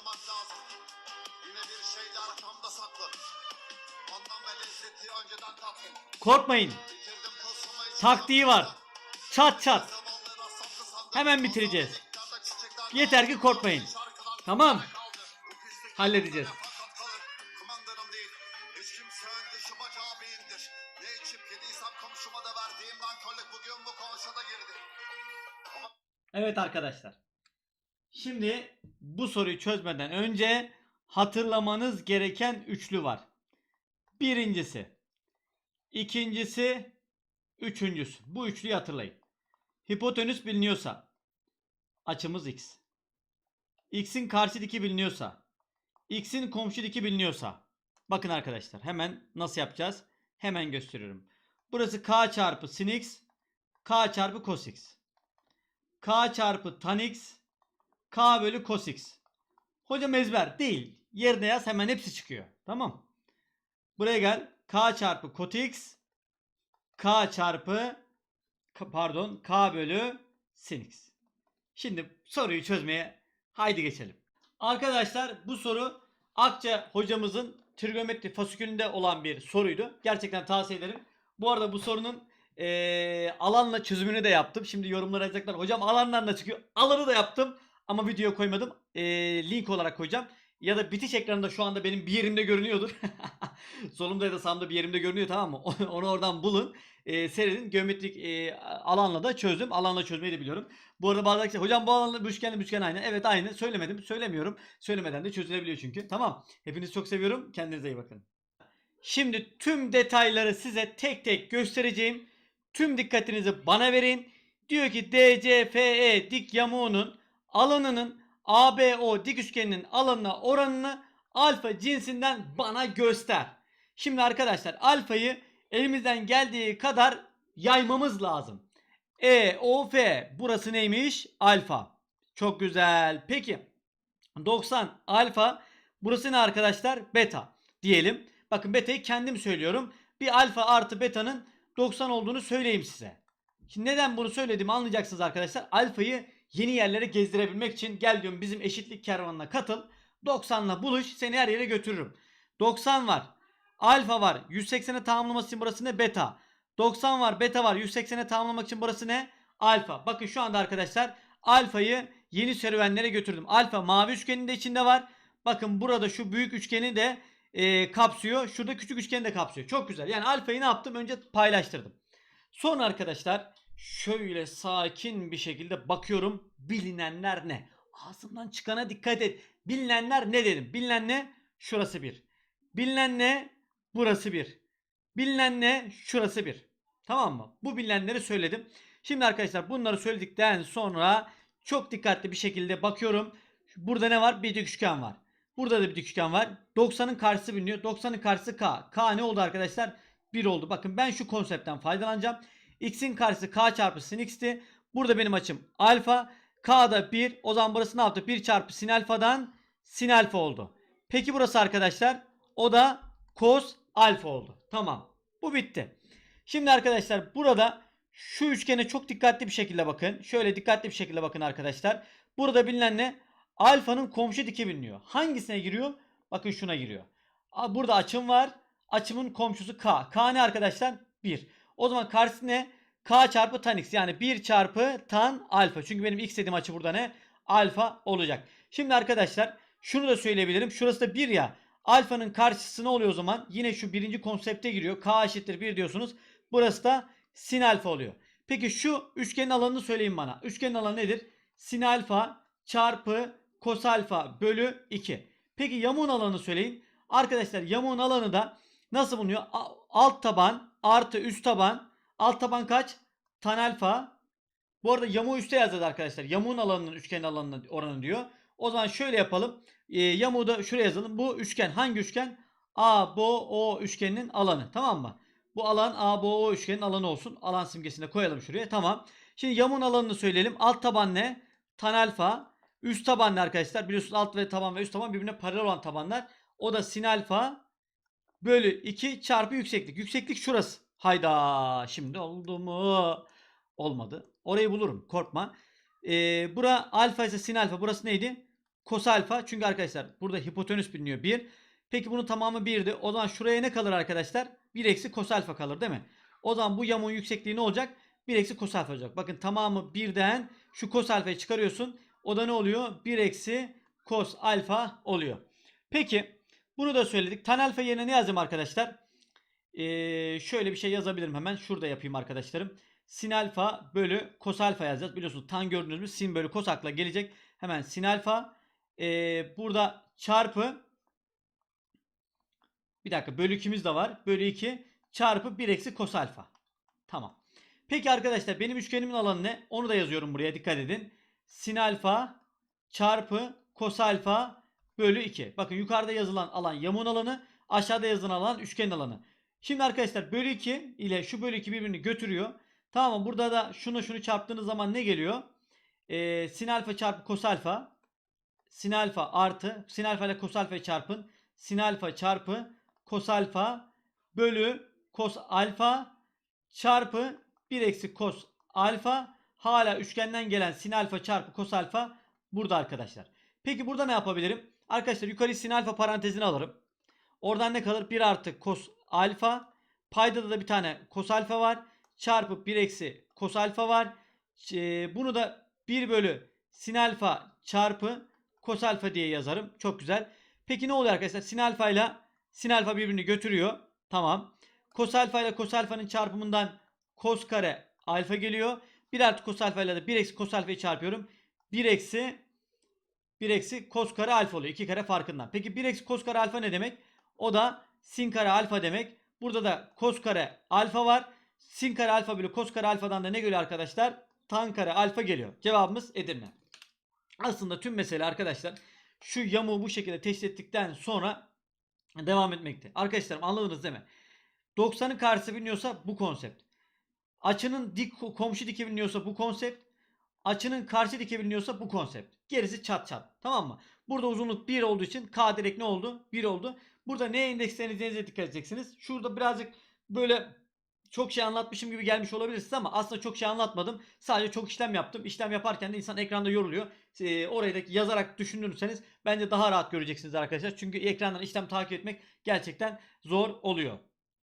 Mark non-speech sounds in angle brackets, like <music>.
yaşamak lazım. Yine bir şeyler arkamda saklı. Anlam ve lezzeti önceden tattım. Korkmayın. Taktiği var. Çat çat. Hemen bitireceğiz. Yeter ki korkmayın. Tamam. Halledeceğiz. Evet arkadaşlar. Şimdi bu soruyu çözmeden önce hatırlamanız gereken üçlü var. Birincisi, ikincisi, üçüncüsü. Bu üçlüyü hatırlayın. Hipotenüs biliniyorsa açımız x. x'in karşı diki biliniyorsa, x'in komşu diki biliniyorsa. Bakın arkadaşlar hemen nasıl yapacağız? Hemen gösteriyorum. Burası k çarpı sin x, k çarpı cos x. K çarpı tan x K bölü cos x. Hocam ezber değil. Yerine yaz hemen hepsi çıkıyor. Tamam. Buraya gel. K çarpı kot x K çarpı pardon K bölü sin x. Şimdi soruyu çözmeye haydi geçelim. Arkadaşlar bu soru Akça hocamızın trigonometri fasikülünde olan bir soruydu. Gerçekten tavsiye ederim. Bu arada bu sorunun eee, alanla çözümünü de yaptım. Şimdi yorumlara yazacaklar. Hocam alanlar da çıkıyor. Alanı da yaptım. Ama videoya koymadım. Eee, link olarak koyacağım. Ya da bitiş ekranında şu anda benim bir yerimde görünüyordur. <laughs> Solumda ya da sağımda bir yerimde görünüyor tamam mı? <laughs> Onu oradan bulun. Eee seyredin. Geometrik eee, alanla da çözdüm. Alanla çözmeyi de biliyorum. Bu arada bazı arkadaşlar hocam bu alanla üçgenle üçgen aynı. Evet aynı. Söylemedim. Söylemiyorum. Söylemeden de çözülebiliyor çünkü. Tamam. Hepinizi çok seviyorum. Kendinize iyi bakın. Şimdi tüm detayları size tek tek göstereceğim. Tüm dikkatinizi bana verin. Diyor ki DCFE dik yamuğunun alanının ABO dik üçgeninin alanına oranını alfa cinsinden bana göster. Şimdi arkadaşlar alfayı elimizden geldiği kadar yaymamız lazım. E, O, F. Burası neymiş? Alfa. Çok güzel. Peki. 90 alfa. Burası ne arkadaşlar? Beta. Diyelim. Bakın beta'yı kendim söylüyorum. Bir alfa artı beta'nın 90 olduğunu söyleyeyim size. Şimdi neden bunu söylediğimi anlayacaksınız arkadaşlar. Alfayı yeni yerlere gezdirebilmek için gel diyorum bizim eşitlik kervanına katıl. 90'la buluş seni her yere götürürüm. 90 var. Alfa var. 180'e tamamlaması için burası ne? Beta. 90 var. Beta var. 180'e tamamlamak için burası ne? Alfa. Bakın şu anda arkadaşlar alfayı yeni serüvenlere götürdüm. Alfa mavi üçgenin de içinde var. Bakın burada şu büyük üçgeni de e, kapsıyor. Şurada küçük üçgeni de kapsıyor. Çok güzel. Yani alfayı ne yaptım? Önce paylaştırdım. Sonra arkadaşlar şöyle sakin bir şekilde bakıyorum. Bilinenler ne? Ağzımdan çıkana dikkat et. Bilinenler ne dedim? Bilinen ne? Şurası bir. Bilinen ne? Burası bir. Bilinen ne? Şurası bir. Tamam mı? Bu bilinenleri söyledim. Şimdi arkadaşlar bunları söyledikten sonra çok dikkatli bir şekilde bakıyorum. Burada ne var? Bir dik üçgen var. Burada da bir dik üçgen var. 90'ın karşısı biliniyor. 90'ın karşısı K. K ne oldu arkadaşlar? 1 oldu. Bakın ben şu konseptten faydalanacağım. X'in karşısı K çarpı sin X'ti. Burada benim açım alfa. K'da 1. O zaman burası ne yaptı? 1 çarpı sin alfadan sin alfa oldu. Peki burası arkadaşlar? O da cos alfa oldu. Tamam. Bu bitti. Şimdi arkadaşlar burada şu üçgene çok dikkatli bir şekilde bakın. Şöyle dikkatli bir şekilde bakın arkadaşlar. Burada bilinen ne? Alfanın komşu diki biliniyor. Hangisine giriyor? Bakın şuna giriyor. Burada açım var. Açımın komşusu K. K ne arkadaşlar? 1. O zaman karşısı ne? K çarpı tan x. Yani 1 çarpı tan alfa. Çünkü benim x dediğim açı burada ne? Alfa olacak. Şimdi arkadaşlar şunu da söyleyebilirim. Şurası da 1 ya. Alfanın karşısı ne oluyor o zaman? Yine şu birinci konsepte giriyor. K eşittir 1 diyorsunuz. Burası da sin alfa oluyor. Peki şu üçgenin alanını söyleyin bana. Üçgenin alanı nedir? Sin alfa çarpı kos alfa bölü 2. Peki yamuğun alanını söyleyin. Arkadaşlar yamuğun alanı da nasıl bulunuyor? Alt taban artı üst taban. Alt taban kaç? Tan alfa. Bu arada yamuğu üste yazdı arkadaşlar. Yamuğun alanının üçgenin alanına oranı diyor. O zaman şöyle yapalım. E, yamuğu da şuraya yazalım. Bu üçgen hangi üçgen? A, B, O üçgeninin alanı. Tamam mı? Bu alan A, B, O üçgenin alanı olsun. Alan simgesini de koyalım şuraya. Tamam. Şimdi yamuğun alanını söyleyelim. Alt taban ne? Tan alfa. Üst taban ne arkadaşlar? Biliyorsunuz alt ve taban ve üst taban birbirine paralel olan tabanlar. O da sin alfa bölü 2 çarpı yükseklik. Yükseklik şurası. Hayda. Şimdi oldu mu? Olmadı. Orayı bulurum. Korkma. Ee, bura alfa ise sin alfa. Burası neydi? Kos alfa. Çünkü arkadaşlar burada hipotenüs biliniyor 1. Peki bunun tamamı 1'di. O zaman şuraya ne kalır arkadaşlar? 1 eksi kos alfa kalır değil mi? O zaman bu yamuğun yüksekliği ne olacak? 1 eksi kos alfa olacak. Bakın tamamı 1'den şu kos alfayı çıkarıyorsun. O da ne oluyor? 1 eksi kos alfa oluyor. Peki bunu da söyledik. Tan alfa yerine ne yazayım arkadaşlar? Ee, şöyle bir şey yazabilirim hemen. Şurada yapayım arkadaşlarım. Sin alfa bölü kos alfa yazacağız. Biliyorsunuz tan gördünüz mü? Sin bölü kos akla gelecek. Hemen sin alfa. Ee, burada çarpı bir dakika bölü 2'miz de var. Bölü 2 çarpı 1 eksi kos alfa. Tamam. Peki arkadaşlar benim üçgenimin alanı ne? Onu da yazıyorum buraya dikkat edin. Sin alfa çarpı kos alfa bölü 2. Bakın yukarıda yazılan alan yamuğun alanı. Aşağıda yazılan alan üçgenin alanı. Şimdi arkadaşlar bölü 2 ile şu bölü 2 birbirini götürüyor. Tamam mı? Burada da şunu şunu çarptığınız zaman ne geliyor? Ee, sin alfa çarpı kos alfa. Sin alfa artı. Sin alfa ile kos alfayı çarpın. Sin alfa çarpı kos alfa bölü kos alfa çarpı 1 eksi kos alfa hala üçgenden gelen sin alfa çarpı kos alfa burada arkadaşlar. Peki burada ne yapabilirim? Arkadaşlar yukarı sin alfa parantezini alırım. Oradan ne kalır? 1 artı kos alfa. Paydada da bir tane kos alfa var. Çarpı 1 eksi kos alfa var. Ee, bunu da 1 bölü sin alfa çarpı kos alfa diye yazarım. Çok güzel. Peki ne oluyor arkadaşlar? Sin alfa ile sin alfa birbirini götürüyor. Tamam. Kos alfa ile kos alfanın çarpımından kos kare alfa geliyor. 1 artı kos alfa ile de 1 eksi kos alfayı çarpıyorum. 1 eksi 1 eksi kos kare alfa oluyor. 2 kare farkından. Peki 1 eksi kos kare alfa ne demek? O da sin kare alfa demek. Burada da kos kare alfa var. Sin kare alfa bölü kos kare alfadan da ne geliyor arkadaşlar? Tan kare alfa geliyor. Cevabımız Edirne. Aslında tüm mesele arkadaşlar şu yamuğu bu şekilde teşhis ettikten sonra devam etmekte. Arkadaşlarım anladınız değil mi? 90'ın karşısı biliniyorsa bu konsept. Açının dik komşu diki biliniyorsa bu konsept. Açının karşı diki biliniyorsa bu konsept. Gerisi çat çat. Tamam mı? Burada uzunluk 1 olduğu için K direkt ne oldu? 1 oldu. Burada ne endeksleneceğinize dikkat edeceksiniz. Şurada birazcık böyle çok şey anlatmışım gibi gelmiş olabilirsiniz ama aslında çok şey anlatmadım. Sadece çok işlem yaptım. İşlem yaparken de insan ekranda yoruluyor. Ee, orayı da yazarak düşünürseniz bence daha rahat göreceksiniz arkadaşlar. Çünkü ekrandan işlem takip etmek gerçekten zor oluyor.